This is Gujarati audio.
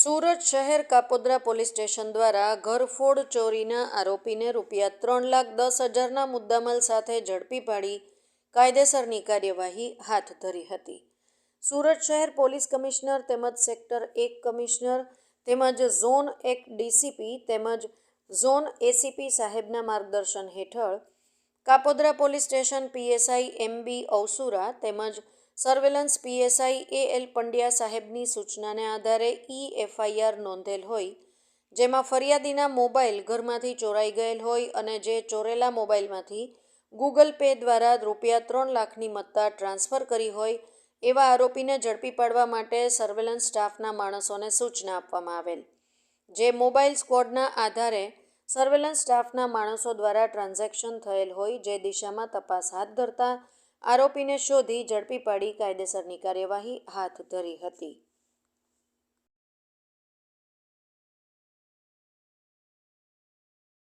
સુરત શહેર કાપોદ્રા પોલીસ સ્ટેશન દ્વારા ઘરફોડ ચોરીના આરોપીને રૂપિયા ત્રણ લાખ દસ હજારના મુદ્દામાલ સાથે ઝડપી પાડી કાયદેસરની કાર્યવાહી હાથ ધરી હતી. સુરત શહેર પોલીસ કમિશનર તેમજ સેક્ટર એક કમિશનર તેમજ ઝોન એક ડીસીપી તેમજ ઝોન એસીપી સાહેબના માર્ગદર્શન હેઠળ Kapodra police station PSI M B Ausura તેમજ surveillance PSI A L Pandya સાહેબની સૂચનાને આધારે ઈ એફઆઈઆર નોંધેલ હોય, જેમાં ફરિયાદીના મોબાઈલ ઘરમાંથી ચોરાઈ ગયેલ હોય અને જે ચોરેલા મોબાઈલમાંથી ગૂગલ પે દ્વારા રૂપિયા ત્રણ લાખની મત્તા ટ્રાન્સફર કરી હોય, એવા આરોપીને ઝડપી પાડવા માટે સર્વેલન્સ સ્ટાફના માણસોને સૂચના આપવામાં આવેલ. જે મોબાઈલ સ્ક્વોડના આધારે સર્વેલન્સ સ્ટાફના માણસો દ્વારા ટ્રાન્ઝેક્શન થયેલ હોય, જે દિશામાં તપાસ હાથ ધરતા આરોપીને શોધી ઝડપી પાડી કાયદેસરની કાર્યવાહી હાથ ધરી હતી.